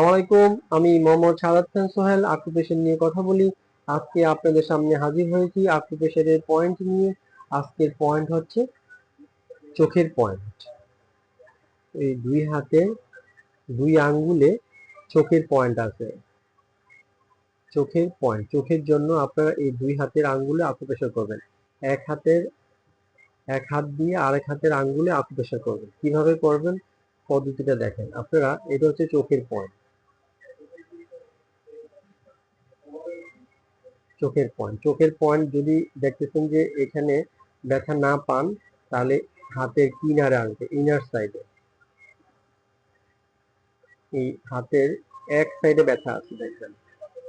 আলাইকুম, আমি মোহাম্মদ সাদাত খান সোহেল আকুপেশন নিয়ে কথা বলি। আজকে আপনাদের সামনে হাজির হয়েছি আকুপেশনের পয়েন্ট নিয়ে। আজকের পয়েন্ট হচ্ছে চোখের পয়েন্ট এই দুই হাতে, দুই আঙ্গুলে চোখের পয়েন্ট আছে। চোখের পয়েন্ট চোখের জন্য আপনারা এই দুই হাতের আঙ্গুলে আকুপেশন করবেন। এক হাতের, এক হাত দিয়ে আরেক হাতের আঙ্গুলে আকুপেশন করবেন। কীভাবে করবেন? পদ্ধতিটা দেখেন। আপনারা, এটা হচ্ছে চোখের পয়েন্ট চোখের পয়েন্ট। চোখের পয়েন্ট যদি দেখতেছেন যে এখানে ব্যথা না পান, তাহলে হাতের কিনারে আনতে, ইনার সাইডে। এই হাতের এক সাইডে ব্যথা আছে দেখবেন।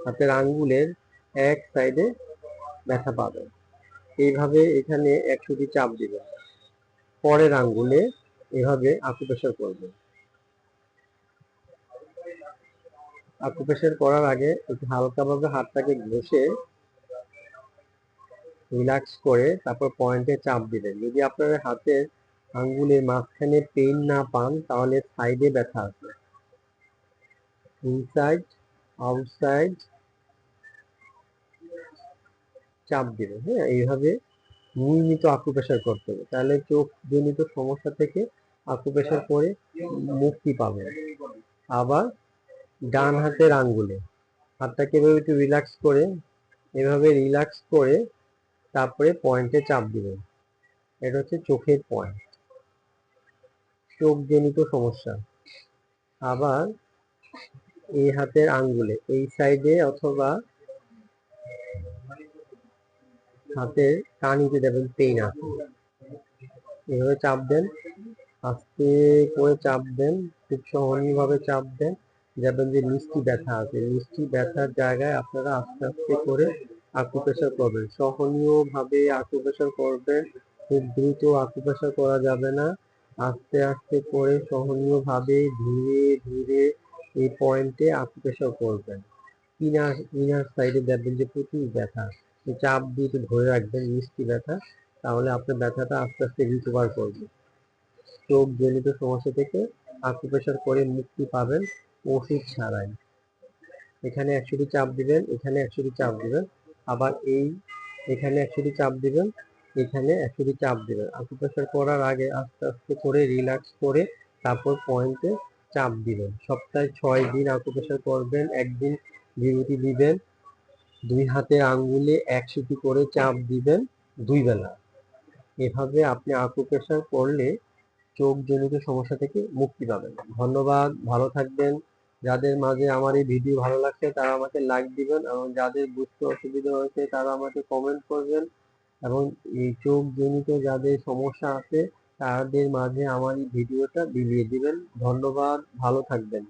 হাতের আঙ্গুলের এক সাইডে ব্যথা পাবেন। এইভাবে এখানে একশোটি চাপ দিবেন। পরের আঙ্গুলে এভাবে আকুপ্রেশার করবেন। আকুপ্রেশার করার আগে একটু হালকাভাবে হাতটাকে ঘষে রিল্যাক্স করে তারপর পয়েন্টে চাপ দিবেন। যদি আপনার হাতের আঙ্গুলের মাঝখানে পেইন না পান, তাহলে সাইডে ব্যথা আছে ইনসাইড আউটসাইড চাপ দিবেন হ্যাঁ? এইভাবে নিয়মিত আকুপ্রেশার করতে হবে। তাহলে চোখ জনিত সমস্যা থেকে আকুপ্রেশার করে মুক্তি পাবেন। আবার ডান হাতের আঙ্গুলে, হাতটাকে এভাবে একটু রিল্যাক্স করে, এভাবে রিল্যাক্স করে তারপরে পয়েন্টে চাপ দিবেন। এটা হচ্ছে চোখের পয়েন্ট চোখজনিত সমস্যা। আবার এই হাতের আঙ্গুলে, এই সাইডে অথবা হাতের কানিতে দেখবেন পেইন আছে। এভাবে চাপ দেন। আস্তে করে চাপ দেন। খুব সহনীয় ভাবে চাপ দেন। দেখবেন যে মিষ্টি ব্যথা আছে। মিষ্টি ব্যথার জায়গায় আপনারা আস্তে আস্তে করে আকুপ্রেশার করবেন সহনীয় ভাবে আকুপ্রেশার করবেন খুব দ্রুত আকুপ্রেশার করা যাবে না। আস্তে আস্তে করে সহনীয় ভাবে ধীরে ধীরে এই পয়েন্টে আকুপ্রেশার করবেন। ইনার ইনার সাইডে দেখবেন যে প্রচুর ব্যথা। চাপ দিয়ে ধরে রাখবেন, মিষ্টি ব্যথা, তাহলে আপনার ব্যথাটা আস্তে আস্তে রিকভার করবে। চোখ জনিত সমস্যা থেকে আকুপ্রেশার করে মুক্তি পাবেন, ওষুধ ছাড়াই। এখানে একশোটি চাপ দিবেন, এখানে একশোটি চাপ দিবেন। আবার এই, এখানে একশোটি চাপ দিবেন, এখানে একশোটি চাপ দিবেন। আকুপ্রেশার করার আগে আস্তে আস্তে করে রিল্যাক্স করে তারপর পয়েন্টে চাপ দিবেন। সপ্তাহে ছয় দিন আকুপ্রেশার করবেন, একদিন বিরতি দিবেন, দুই হাতে আঙ্গুলে এক একশোটি করে চাপ দিবেন, দুই বেলা। এভাবে আপনি আকুপ্রেশার করলে চোখ জনিত সমস্যা থেকে মুক্তি পাবেন। ধন্যবাদ, ভালো থাকবেন। যাদের মাঝে আমার এই ভিডিও ভালো লাগছে, তারা আমাকে লাইক দিবেন এবং যাদের বুঝতে অসুবিধা হয়েছে, তারা আমাকে কমেন্ট করবেন এবং এই চোখ জনিত যাদের সমস্যা আছে, তাদের মাঝে আমার এই ভিডিওটা বিলিয়ে দিবেন। ধন্যবাদ, ভালো থাকবেন।